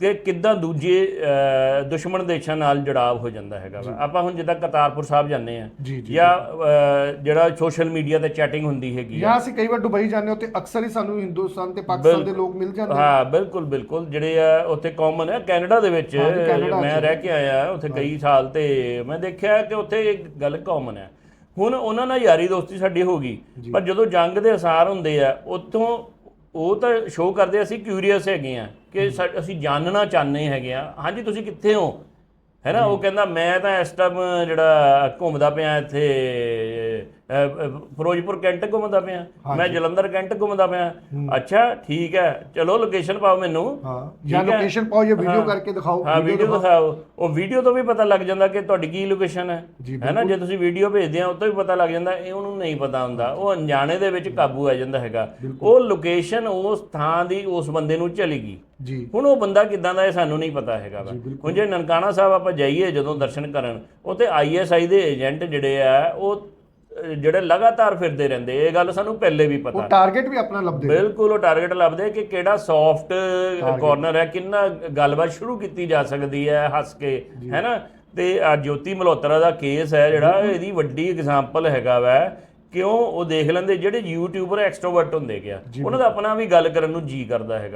ਤੇ ਕਿੱਦਾਂ ਦੂਜੇ ਦੁਸ਼ਮਣ ਦੇਸ਼ਾਂ ਨਾਲ ਜੜਾਵ ਹੋ ਜਾਂਦਾ ਹੈਗਾ ਆਪਾਂ ਹੁਣ ਜਿੱਦਾਂ ਕਰਤਾਰਪੁਰ ਸਾਹਿਬ ਜਾਂਦੇ ਆ ਜੀ ਜਿਹੜਾ ਸੋਸ਼ਲ ਮੀਡੀਆ ਤੇ ਚੈਟਿੰਗ ਹੁੰਦੀ ਹੈਗੀ ਜਾਂ ਅਸੀਂ ਕਈ ਵਾਰ ਦੁਬਈ ਜਾਂਦੇ ਹਾਂ ਤੇ ਅਕਸਰ ਹੀ ਸਾਨੂੰ ਹਿੰਦੁਸਤਾਨ ਤੇ ਪਾਕਿਸਤਾਨ ਦੇ ਲੋਕ ਮਿਲ ਜਾਂਦੇ ਹਾਂ ਬਿਲਕੁਲ ਬਿਲਕੁਲ। ਜਿਹੜੇ ਆ ਉੱਥੇ ਕਾਮਨ ਹੈ ਕੈਨੇਡਾ ਦੇ ਵਿੱਚ। ਮੈਂ। ਰਹਿ ਕੇ ਆਇਆ ਉੱਥੇ ਕਈ ਸਾਲ ਤੇ ਮੈਂ ਦੇਖਿਆ ਕਿ ਉੱਥੇ ਇੱਕ ਗੱਲ ਕਾਮਨ ਹੈ ਹੁਣ ਉਹਨਾਂ ਨਾਲ ਯਾਰੀ ਦੋਸਤੀ ਸਾਡੀ ਹੋ ਗਈ। ਪਰ ਜਦੋਂ ਜੰਗ ਦੇ ਅਸਾਰ ਹੁੰਦੇ ਆ ਉੱਥੋਂ ਉਹ ਤਾਂ ਸ਼ੋਅ ਕਰਦੇ ਅਸੀਂ ਕਿਊਰੀਅਸ ਹੈਗੇ ਆ ਕਿ ਅਸੀਂ ਜਾਣਨਾ ਚਾਹੁੰਦੇ ਹੈਗੇ ਆ। ਹਾਂਜੀ ਤੁਸੀਂ ਕਿੱਥੇ ਹੋ? ਹੈ ਨਾ ਉਹ ਕਹਿੰਦਾ ਮੈਂ ਤਾਂ ਇਸ ਟਾਈਮ ਜਿਹੜਾ ਘੁੰਮਦਾ ਪਿਆ ਇੱਥੇ ਫਿਰੋਜ਼ਪੁਰ ਕੈਂਟ ਘੁੰਮਦਾ ਪਿਆ। ਮੈਂ ਜਲੰਧਰ ਕੈਂਟ ਘੁੰਮਦਾ ਪਿਆ। ਅੱਛਾ ਠੀਕ ਹੈ। ਚਲੋ ਲੋਕੇਸ਼ਨ ਪਾਓ ਮੈਨੂੰ। ਹਾਂ। ਜਾਂ। ਲੋਕੇਸ਼ਨ ਪਾਓ ਜਾਂ ਵੀਡੀਓ। ਕਰਕੇ ਦਿਖਾਓ। ਹਾਂ ਵੀਡੀਓ ਦਿਖਾਓ। ਉਹ ਵੀਡੀਓ ਤੋਂ ਵੀ ਪਤਾ ਲੱਗ ਜਾਂਦਾ ਕਿ ਤੁਹਾਡੀ ਕੀ ਲੋਕੇਸ਼ਨ ਹੈ। ਹੈ ਨਾ? ਜੇ ਤੁਸੀਂ ਵੀਡੀਓ ਭੇਜਦੇ ਆ ਉਹ ਤੋਂ ਵੀ ਪਤਾ ਲੱਗ ਜਾਂਦਾ ਇਹ ਉਹਨੂੰ ਨਹੀਂ ਪਤਾ ਹੁੰਦਾ। ਉਹ ਅਣਜਾਣੇ ਦੇ ਵਿੱਚ ਕਾਬੂ ਆ ਜਾਂਦਾ ਹੈਗਾ। ਉਹ ਲੋਕੇਸ਼ਨ ਉਸ ਥਾਂ ਦੀ ਉਸ ਬੰਦੇ ਨੂੰ ਚਲੇਗੀ ਜੀ। ਹੁਣ ਉਹ ਬੰਦਾ ਕਿਦਾਂ ਦਾ ਇਹ ਸਾਨੂੰ ਨਹੀਂ ਪਤਾ ਹੈਗਾ ਵਾ। ਹੁਣ ਜੇ ਨਨਕਾਣਾ ਸਾਹਿਬ ਆਪਾਂ ਜਾਈਏ ਜਦੋਂ ਦਰਸ਼ਨ ਕਰਨ ਉੱਥੇ ਆਈਐਸਆਈ ਦੇ ਏਜੰਟ ਜਿਹੜੇ ਆ ਉਹ ਜਿਹੜੇ ਲਗਾਤਾਰ ਫਿਰਦੇ ਰਹਿੰਦੇ ਇਹ ਗੱਲ ਸਾਨੂੰ ਪਹਿਲੇ ਵੀ ਪਤਾ ਉਹ ਟਾਰਗੇਟ ਵੀ ਆਪਣਾ ਲੱਭਦੇ। ਬਿਲਕੁਲ ਉਹ ਟਾਰਗੇਟ ਲੱਭਦੇ ਕਿ ਕਿਹੜਾ ਸੌਫਟ ਕਾਰਨਰ ਹੈ ਕਿੰਨਾ ਗੱਲਬਾਤ ਸ਼ੁਰੂ ਕੀਤੀ ਜਾ ਸਕਦੀ ਹੈ ਹੱਸ ਕੇ ਹੈ ਨਾ? ਤੇ ਆ ਜੋਤੀ ਮਲਹੋਤਰਾ ਦਾ ਕੇਸ ਹੈ ਜਿਹੜਾ ਇਹਦੀ ਵੱਡੀ ਐਗਜ਼ਾਮਪਲ ਹੈਗਾ ਵੈ ਕਿਉਂ? ਉਹ ਦੇਖ ਲੈਂਦੇ ਜਿਹੜੇ ਯੂਟਿਊਬਰ ਐਕਸਟਰੋਵਰਟ ਹੁੰਦੇ ਗਿਆ ਉਹਨਾਂ ਦਾ ਆਪਣਾ ਵੀ ਗੱਲ ਕਰਨ ਨੂੰ ਜੀ ਕਰਦਾ ਹੈਗਾ।